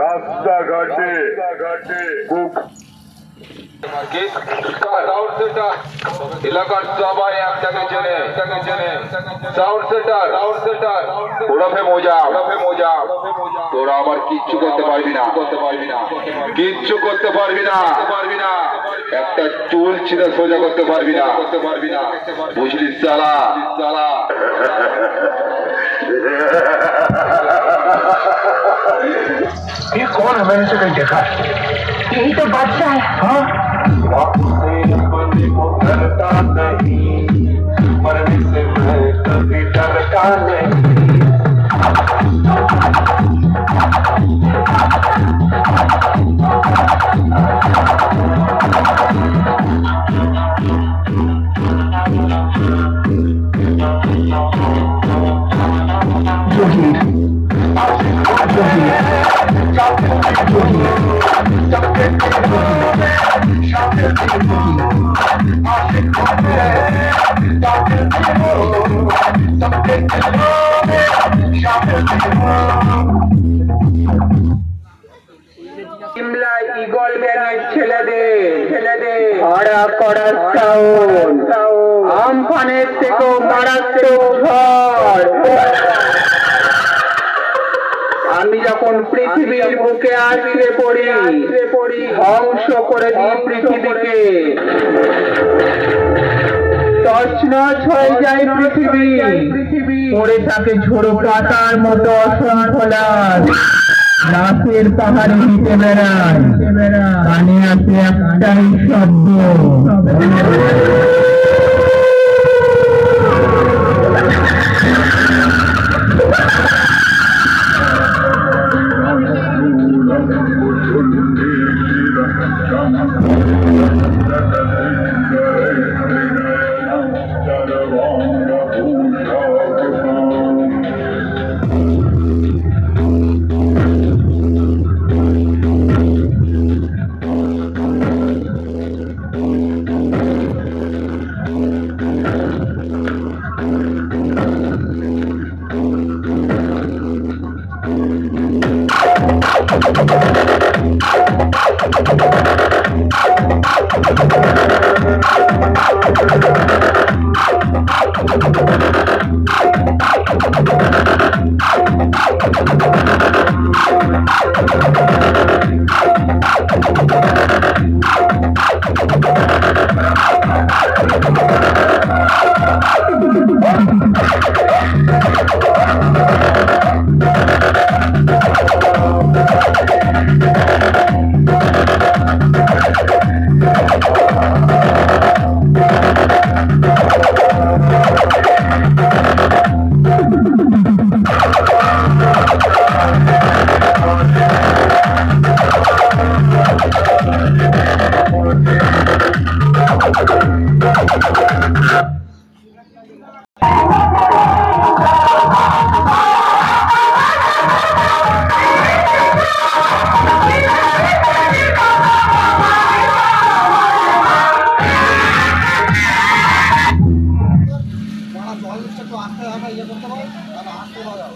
রাস্তাঘাটে sound centre এলাকার সবাই একটাকে চেনে। একটাকে চেনে। সাউন্ড সেন্টার সাউন্ড সেন্টার ওরফে মোজা। ওরফে মোজা। তোরা আবার কিচ্ছু করতে পারবি না। করতে পারবি না কিচ্ছু করতে পারবি না। পারবি না একটা চুল ছিঁড়ে সোজা করতে পারবি না। করতে পারবি না বুঝলি সালা সালা ये कौन है? मैंने इसे कहीं देखा है। यही तो बादशाह है। हाँ? डरता नहीं मरने से मैं कभी डरता नहीं। ইগল ব্যানের ছেলেদের ছেলেদের। কড়া সাউন্ড আমফানের থেকেও মারাত্মক ঝড় আমি যখন পৃথিবীর বুকে আছড়ে পড়ি, ধ্বংস করে দিই পৃথিবীকে। হয়ে যায় পৃথিবী মতো পাহাড়ে শব্দ। Yo no Thank you. আমরা ইয়ে করতে পারি তাহলে আসতে পারা